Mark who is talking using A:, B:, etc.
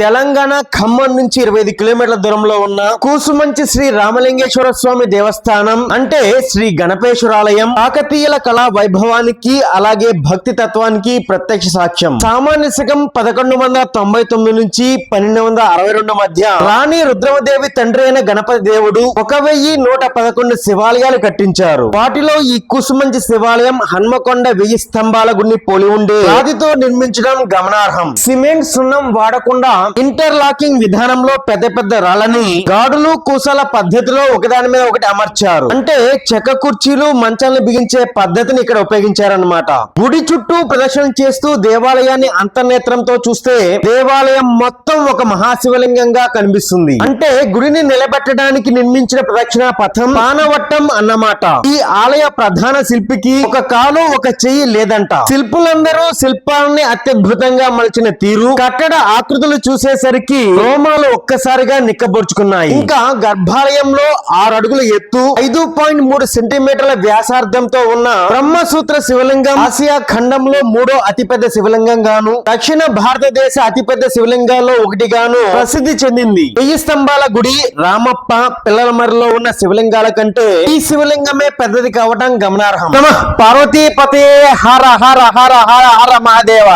A: తెలంగాణ ఖమ్మం నుంచి ఇరవై ఐదు కిలోమీటర్ల దూరంలో ఉన్న కూసుమంచి శ్రీ రామలింగేశ్వర స్వామి దేవస్థానం అంటే శ్రీ గణపేశ్వరాలయం కాకతీయుల కళా వైభవానికి అలాగే భక్తి తత్వానికి ప్రత్యక్ష సాక్ష్యం. సామాన్య శకం పదకొండు వందల తొంభై తొమ్మిది నుంచి పన్నెండు వందల అరవై రెండు మధ్య రాణి రుద్రమదేవి తండ్రి అయిన గణపతి దేవుడు ఒక వెయ్యి నూట పదకొండు శివాలయాలు కట్టించారు. వాటిలో ఈ కూసుమంచి శివాలయం హన్మకొండ వెయ్యి స్తంభాల గుండి పోలి ఉండే రాతితో నిర్మించడం గమనార్హం. సిమెంట్ సున్నం వాడకుండా ఇంటర్లాకింగ్ విధానంలో పెద్ద పెద్ద రాళ్ళని గాడులు కూసాల పద్ధతిలో ఒకదాని మీద ఒకటి అమర్చారు. అంటే చెక్క కుర్చీలు మంచాలను బిగించే పద్ధతిని ఇక్కడ ఉపయోగించారన్నమాట. గుడి చుట్టూ ప్రదర్శన చేస్తూ దేవాలయాన్ని అంతర్నేత్రంతో చూస్తే దేవాలయం మొత్తం ఒక మహాశివలింగంగా కనిపిస్తుంది. అంటే గుడిని నిలబెట్టడానికి నిర్మించిన ప్రదక్షిణ పథం పానవట్టం అన్నమాట. ఈ ఆలయ ప్రధాన శిల్పికి ఒక కాలు ఒక చెయ్యి లేదంట. శిల్పులందరూ శిల్పాలని అత్యద్భుతంగా మలిచిన తీరు. కట్టడ ఆకృతులు చూసేసరికి రోమాలు ఒక్కసారిగా నిక్కబొడుచుకున్నాయి ఇంకా గర్భాలయంలో ఆరు అడుగుల ఎత్తు ఐదు పాయింట్ మూడు సెంటీమీటర్ల వ్యాసార్థంతో ఉన్న బ్రహ్మసూత్ర శివలింగం ఆసియా ఖండంలో మూడో అతిపెద్ద శివలింగం గాను దక్షిణ భారతదేశ అతిపెద్ద శివలింగాల్లో ఒకటిగాను ప్రసిద్ధి చెందింది. వెయ్యి స్తంభాల గుడి రామప్ప పిల్లలమరిలో ఉన్న శివలింగాల కంటే ఈ శివలింగమే పెద్దది కావటం గమనార్హం. నమః పార్వతీపతే హర హర హర హర హర మహాదేవ.